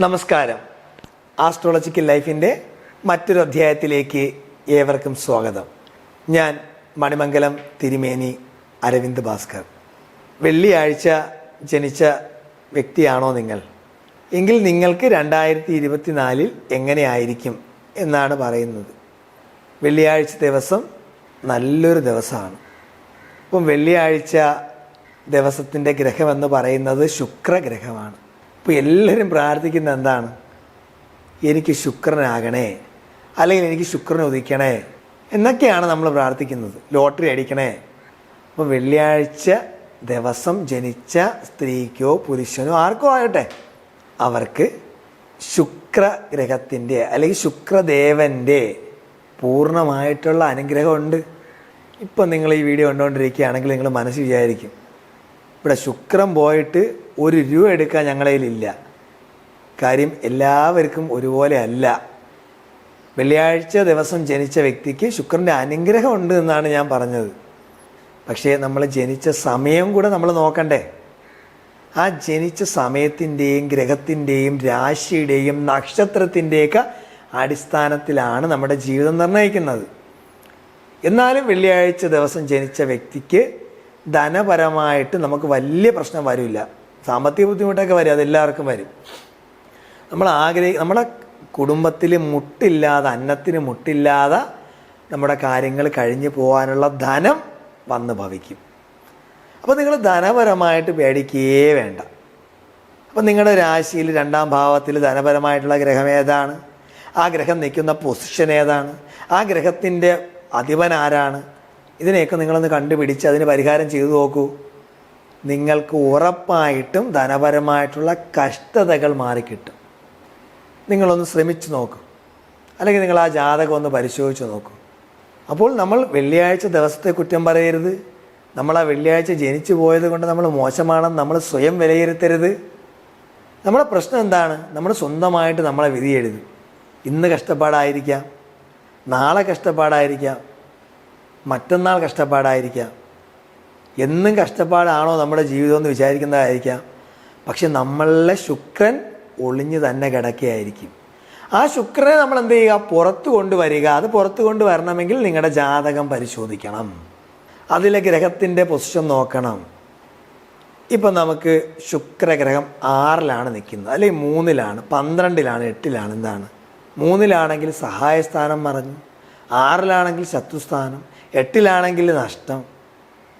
നമസ്കാരം. ആസ്ട്രോളജിക്കൽ ലൈഫിന്റെ മറ്റൊരു അധ്യായത്തിലേക്ക് ഏവർക്കും സ്വാഗതം. ഞാൻ മണിമംഗലം തിരുമേനി അരവിന്ദ് ഭാസ്കർ. വെള്ളിയാഴ്ച ജനിച്ച വ്യക്തിയാണോ നിങ്ങൾ? എങ്കിൽ നിങ്ങൾക്ക് രണ്ടായിരത്തി ഇരുപത്തിനാലിൽ എങ്ങനെയായിരിക്കും എന്നാണ് പറയുന്നത്. വെള്ളിയാഴ്ച ദിവസം നല്ലൊരു ദിവസമാണ്. ഇപ്പം വെള്ളിയാഴ്ച ദിവസത്തിന്റെ ഗ്രഹമെന്ന് പറയുന്നത് ശുക്രഗ്രഹമാണ്. അപ്പോൾ എല്ലാവരും പ്രാർത്ഥിക്കുന്ന എന്താണ്? എനിക്ക് ശുക്രനാകണേ. അല്ലെങ്കിൽ എനിക്ക് ശുക്രൻ ഉദിക്കണേ. എന്നൊക്കെയാണ് നമ്മൾ പ്രാർത്ഥിക്കുന്നത്. ലോട്ടറി അടിക്കണേ. അപ്പോൾ വെള്ളിയാഴ്ച ദിവസം ജനിച്ച സ്ത്രീക്കോ പുരുഷനോ ആർക്കോ ആകട്ടെ അവർക്ക് ശുക്രഗ്രഹത്തിന്റെ അല്ലെങ്കിൽ ശുക്രദേവന്റെ പൂർണമായിട്ടുള്ള അനുഗ്രഹമുണ്ട്. ഇപ്പം നിങ്ങൾ ഈ വീഡിയോ കണ്ടുകൊണ്ടിരിക്കുകയാണെങ്കിൽ നിങ്ങൾ മനസ്സ് വിചാരിക്കും ഇവിടെ ശുക്രം പോയിട്ട് ഒരു രൂപ എടുക്കാൻ ഞങ്ങളുടെ കയ്യിലില്ല. കാര്യം എല്ലാവർക്കും ഒരുപോലെ അല്ല. വെള്ളിയാഴ്ച ദിവസം ജനിച്ച വ്യക്തിക്ക് ശുക്രന്റെ അനുഗ്രഹം ഉണ്ട് എന്നാണ് ഞാൻ പറഞ്ഞത്. പക്ഷേ നമ്മൾ ജനിച്ച സമയം കൂടെ നമ്മൾ നോക്കണ്ടേ? ആ ജനിച്ച സമയത്തിന്റെയും ഗ്രഹത്തിന്റെയും രാശിയുടെയും നക്ഷത്രത്തിന്റെയൊക്കെ അടിസ്ഥാനത്തിലാണ് നമ്മുടെ ജീവിതം നിർണയിക്കുന്നത് എന്നാലും വെള്ളിയാഴ്ച ദിവസം ജനിച്ച വ്യക്തിക്ക് ധനപരമായിട്ട് നമുക്ക് വലിയ പ്രശ്നം വരില്ല. സാമ്പത്തിക ബുദ്ധിമുട്ടൊക്കെ വരും അതെല്ലാവർക്കും വരും. നമ്മൾ ആഗ്രഹി നമ്മുടെ കുടുംബത്തിൽ മുട്ടില്ലാതെ അന്നത്തിന് മുട്ടില്ലാതെ നമ്മുടെ കാര്യങ്ങൾ കഴിഞ്ഞു പോകാനുള്ള ധനം വന്ന് ഭവിക്കും. അപ്പോൾ നിങ്ങൾ ധനപരമായിട്ട് പേടിക്കുകയേ വേണ്ട. അപ്പം നിങ്ങളുടെ രാശിയിൽ രണ്ടാം ഭാവത്തിൽ ധനപരമായിട്ടുള്ള ഗ്രഹം ഏതാണ്? ആ ഗ്രഹം നിൽക്കുന്ന പൊസിഷൻ ഏതാണ്? ആ ഗ്രഹത്തിന്റെ അധിപൻ ആരാണ്? ഇതിനെയൊക്കെ നിങ്ങളൊന്ന് കണ്ടുപിടിച്ച് അതിന് പരിഹാരം ചെയ്തു നോക്കൂ. നിങ്ങൾക്ക് ഉറപ്പായിട്ടും ധനപരമായിട്ടുള്ള കഷ്ടതകൾ മാറിക്കിട്ടും. നിങ്ങളൊന്ന് ശ്രമിച്ചു നോക്കും. അല്ലെങ്കിൽ നിങ്ങൾ ആ ജാതകം ഒന്ന് പരിശോധിച്ച് നോക്കും. അപ്പോൾ നമ്മൾ വെള്ളിയാഴ്ച ദിവസത്തെ കുറ്റം പറയരുത്. നമ്മൾ ആ വെള്ളിയാഴ്ച ജനിച്ചു പോയത് കൊണ്ട് നമ്മൾ മോശമാണെന്ന് നമ്മൾ സ്വയം വിലയിരുത്തരുത്. നമ്മുടെ പ്രശ്നം എന്താണ്? നമ്മൾ സ്വന്തമായിട്ട് നമ്മളെ വിധി എഴുതും ഇന്ന് കഷ്ടപ്പാടായിരിക്കാം. നാളെ കഷ്ടപ്പാടായിരിക്കാം. മറ്റന്നാൾ കഷ്ടപ്പാടായിരിക്കാം. എന്നും കഷ്ടപ്പാടാണോ നമ്മുടെ ജീവിതം എന്ന് വിചാരിക്കുന്നതായിരിക്കാം. പക്ഷെ നമ്മളുടെ ശുക്രൻ ഒളിഞ്ഞു തന്നെ കിടക്കുകയായിരിക്കും. ആ ശുക്രനെ നമ്മൾ എന്ത് ചെയ്യുക? പുറത്തു കൊണ്ടുവരിക. അത് പുറത്തു കൊണ്ടുവരണമെങ്കിൽ നിങ്ങളുടെ ജാതകം പരിശോധിക്കണം. അതിലെ ഗ്രഹത്തിന്റെ പൊസിഷൻ നോക്കണം. ഇപ്പം നമുക്ക് ശുക്രഗ്രഹം ആറിലാണ് നിൽക്കുന്നത്. അല്ലെങ്കിൽ മൂന്നിലാണ് പന്ത്രണ്ടിലാണ് എട്ടിലാണ് എന്താണ്? മൂന്നിലാണെങ്കിൽ സഹായസ്ഥാനം മറഞ്ഞു. ആറിലാണെങ്കിൽ ശത്രുസ്ഥാനം. എട്ടിലാണെങ്കിൽ നഷ്ടം.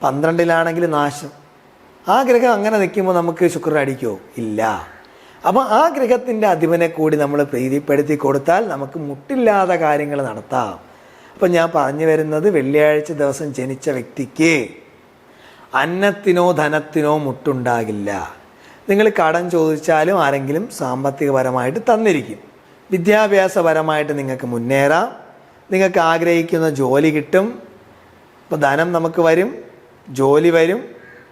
പന്ത്രണ്ടിലാണെങ്കിൽ നാശം. ആ ഗ്രഹം അങ്ങനെ നിൽക്കുമ്പോൾ നമുക്ക് ശുക്രൻ അടിക്കുമോ ഇല്ല. അപ്പം ആ ഗ്രഹത്തിന്റെ അധിപനെ കൂടി നമ്മൾ പ്രീതിപ്പെടുത്തി കൊടുത്താൽ നമുക്ക് മുട്ടില്ലാത്ത കാര്യങ്ങൾ നടത്താം. അപ്പം ഞാൻ പറഞ്ഞു വരുന്നത് വെള്ളിയാഴ്ച ദിവസം ജനിച്ച വ്യക്തിക്ക് അന്നത്തിനോ ധനത്തിനോ മുട്ടുണ്ടാകില്ല. നിങ്ങൾ കടം ചോദിച്ചാലും ആരെങ്കിലും സാമ്പത്തികപരമായിട്ട് തന്നിരിക്കും. വിദ്യാഭ്യാസപരമായിട്ട് നിങ്ങൾക്ക് മുന്നേറാം. നിങ്ങൾക്ക് ആഗ്രഹിക്കുന്ന ജോലി കിട്ടും. ഇപ്പോൾ ധനം നമുക്ക് വരും. ജോലി വരും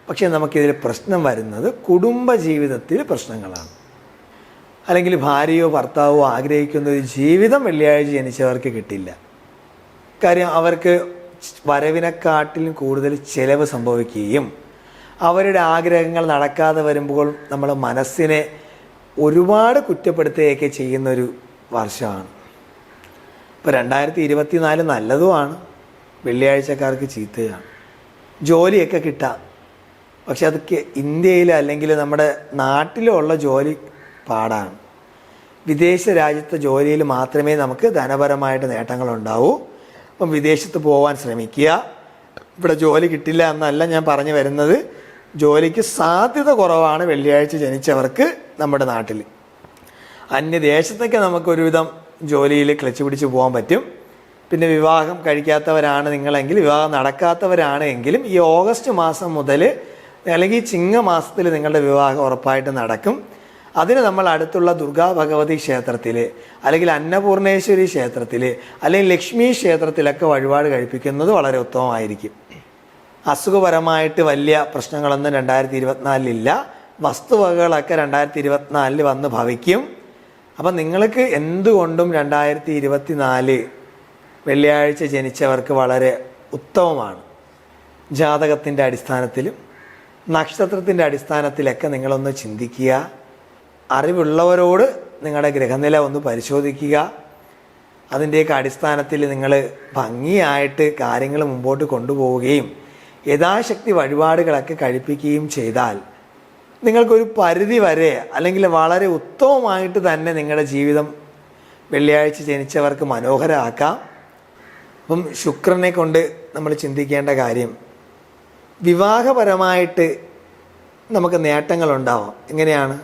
പക്ഷേ നമുക്കിതിൽ പ്രശ്നം വരുന്നത് കുടുംബ ജീവിതത്തിൽ പ്രശ്നങ്ങളാണ്. അല്ലെങ്കിൽ ഭാര്യയോ ഭർത്താവോ ആഗ്രഹിക്കുന്ന ഒരു ജീവിതം വെള്ളിയാഴ്ച ജനിച്ചവർക്ക് കിട്ടില്ല. കാര്യം അവർക്ക് വരവിനെക്കാട്ടിലും കൂടുതൽ ചിലവ് സംഭവിക്കുകയും അവരുടെ ആഗ്രഹങ്ങൾ നടക്കാതെ വരുമ്പോൾ നമ്മൾ മനസ്സിനെ ഒരുപാട് കുറ്റപ്പെടുത്തുകയൊക്കെ ചെയ്യുന്നൊരു വർഷമാണ്. ഇപ്പോൾ രണ്ടായിരത്തി ഇരുപത്തിനാല് നല്ലതുമാണ്. വെള്ളിയാഴ്ചക്കാർക്ക് ചീത്തയാണ്. ജോലിയൊക്കെ കിട്ടാം. പക്ഷെ അതൊക്കെ ഇന്ത്യയിൽ അല്ലെങ്കിൽ നമ്മുടെ നാട്ടിലുള്ള ജോലി പാടാണ്. വിദേശ രാജ്യത്തെ ജോലിയിൽ മാത്രമേ നമുക്ക് ധനപരമായിട്ട് നേട്ടങ്ങളുണ്ടാവൂ. അപ്പം വിദേശത്ത് പോകാൻ ശ്രമിക്കുക. ഇവിടെ ജോലി കിട്ടില്ല എന്നല്ല ഞാൻ പറഞ്ഞു വരുന്നത്. ജോലിക്ക് സാധ്യത കുറവാണ് വെള്ളിയാഴ്ച ജനിച്ചവർക്ക് നമ്മുടെ നാട്ടിൽ. അന്യദേശത്തൊക്കെ നമുക്ക് ഒരുവിധം ജോലിയിൽ ക്ലച്ച് പിടിച്ച് പോകാൻ പറ്റും. പിന്നെ വിവാഹം കഴിക്കാത്തവരാണ് നിങ്ങളെങ്കിൽ വിവാഹം നടക്കാത്തവരാണ് എങ്കിലും ഈ ഓഗസ്റ്റ് മാസം മുതൽ അല്ലെങ്കിൽ ഈ ചിങ്ങ മാസത്തിൽ നിങ്ങളുടെ വിവാഹം ഉറപ്പായിട്ട് നടക്കും. അതിന് നമ്മൾ അടുത്തുള്ള ദുർഗാ ഭഗവതി ക്ഷേത്രത്തിൽ അല്ലെങ്കിൽ അന്നപൂർണേശ്വരി ക്ഷേത്രത്തിൽ അല്ലെങ്കിൽ ലക്ഷ്മി ക്ഷേത്രത്തിലൊക്കെ വഴിപാട് കഴിപ്പിക്കുന്നത് വളരെ ഉത്തമമായിരിക്കും. അസുഖപരമായിട്ട് വലിയ പ്രശ്നങ്ങളൊന്നും രണ്ടായിരത്തി ഇരുപത്തിനാലിലില്ല വസ്തുവകകളൊക്കെ രണ്ടായിരത്തി ഇരുപത്തിനാലിൽ വന്ന് ഭവിക്കും. അപ്പം നിങ്ങൾക്ക് എന്തുകൊണ്ടും രണ്ടായിരത്തി ഇരുപത്തിനാല് വെള്ളിയാഴ്ച ജനിച്ചവർക്ക് വളരെ ഉത്തമമാണ്. ജാതകത്തിന്റെ അടിസ്ഥാനത്തിലും നക്ഷത്രത്തിന്റെ അടിസ്ഥാനത്തിലൊക്കെ നിങ്ങളൊന്ന് ചിന്തിക്കുക. അറിവുള്ളവരോട് നിങ്ങളുടെ ഗ്രഹനില ഒന്ന് പരിശോധിക്കുക. അതിന്റെയൊക്കെ അടിസ്ഥാനത്തിൽ നിങ്ങൾ ഭംഗിയായിട്ട് കാര്യങ്ങൾ മുമ്പോട്ട് കൊണ്ടുപോവുകയും യഥാശക്തി വഴിപാടുകളൊക്കെ കഴിപ്പിക്കുകയും ചെയ്താൽ നിങ്ങൾക്കൊരു പരിധി വരെ അല്ലെങ്കിൽ വളരെ ഉത്തമമായിട്ട് തന്നെ നിങ്ങളുടെ ജീവിതം വെള്ളിയാഴ്ച ജനിച്ചവർക്ക് മനോഹരമാക്കാം. അപ്പം ശുക്രനെ കൊണ്ട് നമ്മൾ ചിന്തിക്കേണ്ട കാര്യം വിവാഹപരമായിട്ട് നമുക്ക് നേട്ടങ്ങളുണ്ടാവാം. എങ്ങനെയാണ്?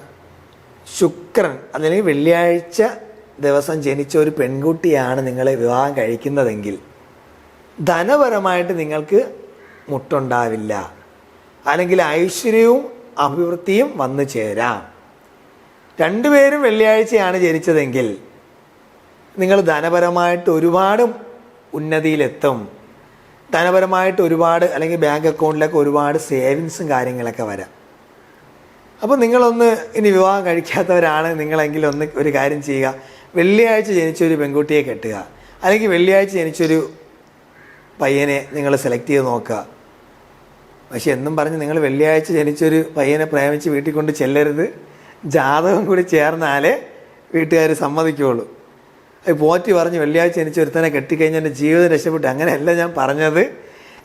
ശുക്രൻ അല്ലെങ്കിൽ വെള്ളിയാഴ്ച ദിവസം ജനിച്ച ഒരു പെൺകുട്ടിയാണ് നിങ്ങളെ വിവാഹം കഴിക്കുന്നതെങ്കിൽ ധനപരമായിട്ട് നിങ്ങൾക്ക് മുട്ടുണ്ടാവില്ല. അല്ലെങ്കിൽ ഐശ്വര്യവും അഭിവൃദ്ധിയും വന്നു ചേരാം. രണ്ടുപേരും വെള്ളിയാഴ്ചയാണ് ജനിച്ചതെങ്കിൽ നിങ്ങൾ ധനപരമായിട്ട് ഒരുപാട് ഉന്നതിയിലെത്തും. ധനപരമായിട്ട് ഒരുപാട് അല്ലെങ്കിൽ ബാങ്ക് അക്കൗണ്ടിലൊക്കെ ഒരുപാട് സേവിങ്സും കാര്യങ്ങളൊക്കെ വരാം. അപ്പോൾ നിങ്ങളൊന്ന് ഇനി വിവാഹം കഴിക്കാത്തവരാണ് നിങ്ങളെങ്കിൽ ഒന്ന് ഒരു കാര്യം ചെയ്യുക. വെള്ളിയാഴ്ച ജനിച്ചൊരു പെൺകുട്ടിയെ കെട്ടുക. അല്ലെങ്കിൽ വെള്ളിയാഴ്ച ജനിച്ചൊരു പയ്യനെ നിങ്ങൾ സെലക്ട് ചെയ്ത് നോക്കുക. പക്ഷെ എന്നും പറഞ്ഞ് നിങ്ങൾ വെള്ളിയാഴ്ച ജനിച്ചൊരു പയ്യനെ പ്രേമിച്ച് വീട്ടിൽ കൊണ്ട് ചെല്ലരുത്. ജാതകം കൂടി ചേർന്നാലേ വീട്ടുകാർ സമ്മതിക്കുകയുള്ളൂ പോറ്റി പറഞ്ഞ് വെള്ളിയാഴ്ച എനിക്ക് ഒരുത്തനെ കെട്ടിക്കഴിഞ്ഞാൽ എന്റെ ജീവിതം രക്ഷപ്പെട്ടു. അങ്ങനെയല്ല ഞാൻ പറഞ്ഞത്.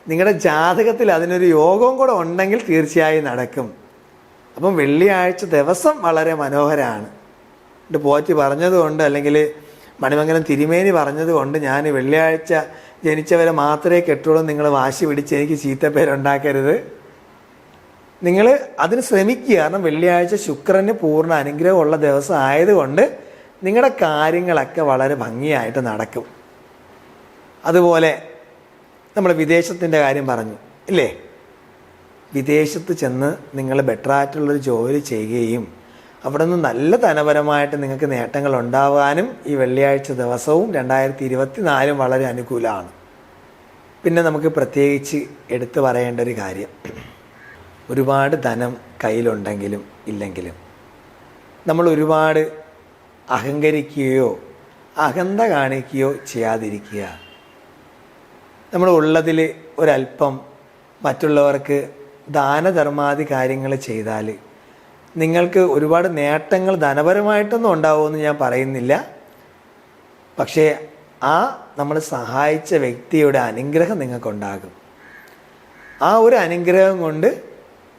നിങ്ങളുടെ ജാതകത്തിൽ അതിനൊരു യോഗവും കൂടെ ഉണ്ടെങ്കിൽ തീർച്ചയായും നടക്കും. അപ്പം വെള്ളിയാഴ്ച ദിവസം വളരെ മനോഹരമാണ് എന്റെ പോറ്റി പറഞ്ഞതുകൊണ്ട് അല്ലെങ്കിൽ മണിമംഗലം തിരുമേനി പറഞ്ഞതുകൊണ്ട് ഞാൻ വെള്ളിയാഴ്ച ജനിച്ചവരെ മാത്രമേ കെട്ടുള്ളൂ നിങ്ങൾ വാശി പിടിച്ച് എനിക്ക് ചീത്തപ്പേരുണ്ടാക്കരുത്. നിങ്ങൾ അതിന് ശ്രമിക്കുക. കാരണം വെള്ളിയാഴ്ച ശുക്രന് പൂർണ അനുഗ്രഹമുള്ള ദിവസം ആയതുകൊണ്ട് നിങ്ങളുടെ കാര്യങ്ങളൊക്കെ വളരെ ഭംഗിയായിട്ട് നടക്കും. അതുപോലെ നമ്മൾ വിദേശത്തിന്റെ കാര്യം പറഞ്ഞു ഇല്ലേ? വിദേശത്ത് ചെന്ന് നിങ്ങൾ ബെറ്ററായിട്ടുള്ളൊരു ജോലി ചെയ്യുകയും അവിടെ നിന്ന് നല്ല ധനപരമായിട്ട് നിങ്ങൾക്ക് നേട്ടങ്ങൾ ഉണ്ടാവാനും ഈ വെള്ളിയാഴ്ച ദിവസവും രണ്ടായിരത്തി ഇരുപത്തി നാലും വളരെ അനുകൂലമാണ്. പിന്നെ നമുക്ക് പ്രത്യേകിച്ച് എടുത്തു പറയേണ്ട ഒരു കാര്യം. ഒരുപാട് ധനം കയ്യിലുണ്ടെങ്കിലും ഇല്ലെങ്കിലും നമ്മൾ ഒരുപാട് അഹങ്കരിക്കുകയോ അഹന്ത കാണിക്കുകയോ ചെയ്യാതിരിക്കുക. നമ്മുടെ ഉള്ളതിൽ ഒരല്പം മറ്റുള്ളവർക്ക് ദാനധർമാദി കാര്യങ്ങൾ ചെയ്താൽ നിങ്ങൾക്ക് ഒരുപാട് നേട്ടങ്ങൾ ധനപരമായിട്ടൊന്നും ഉണ്ടാവുമെന്ന് ഞാൻ പറയുന്നില്ല. പക്ഷേ ആ നമ്മൾ സഹായിച്ച വ്യക്തിയുടെ അനുഗ്രഹം നിങ്ങൾക്കുണ്ടാകും. ആ ഒരു അനുഗ്രഹം കൊണ്ട്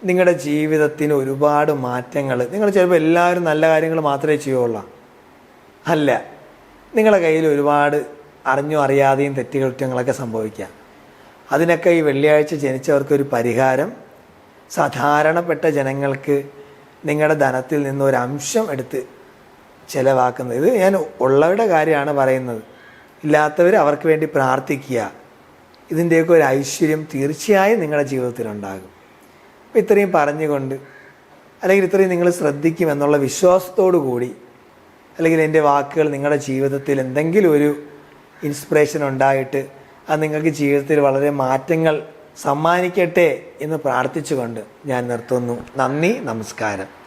നിങ്ങളുടെ ജീവിതത്തിന് ഒരുപാട് മാറ്റങ്ങൾ നിങ്ങൾ ചിലപ്പോൾ എല്ലാവരും നല്ല കാര്യങ്ങൾ മാത്രമേ ചെയ്യുള്ളൂ അല്ല. നിങ്ങളുടെ കയ്യിൽ ഒരുപാട് അറിഞ്ഞോ അറിയാതെയും തെറ്റുകുറ്റങ്ങളൊക്കെ സംഭവിക്കാം അതിനൊക്കെ ഈ വെള്ളിയാഴ്ച ജനിച്ചവർക്കൊരു പരിഹാരം. സാധാരണപ്പെട്ട ജനങ്ങൾക്ക് നിങ്ങളുടെ ധനത്തിൽ നിന്ന് ഒരു അംശം എടുത്ത് ചിലവാക്കുന്നത്. ഇത് ഞാൻ ഉള്ളവരുടെ കാര്യമാണ് പറയുന്നത്. ഇല്ലാത്തവർ അവർക്ക് വേണ്ടി പ്രാർത്ഥിക്കുക. ഇതിന്റെയൊക്കെ ഒരു ഐശ്വര്യം തീർച്ചയായും നിങ്ങളുടെ ജീവിതത്തിലുണ്ടാകും. അപ്പം ഇത്രയും പറഞ്ഞുകൊണ്ട് അല്ലെങ്കിൽ ഇത്രയും നിങ്ങൾ ശ്രദ്ധിക്കുമെന്നുള്ള വിശ്വാസത്തോടു കൂടി അല്ലെങ്കിൽ എന്റെ വാക്കുകൾ നിങ്ങളുടെ ജീവിതത്തിൽ എന്തെങ്കിലും ഒരു ഇൻസ്പിറേഷൻ ഉണ്ടായിട്ട് അത് നിങ്ങൾക്ക് ജീവിതത്തിൽ വളരെ മാറ്റങ്ങൾ സമ്മാനിക്കട്ടെ എന്ന് പ്രാർത്ഥിച്ചുകൊണ്ട് ഞാൻ നിർത്തുന്നു. നന്ദി നമസ്കാരം.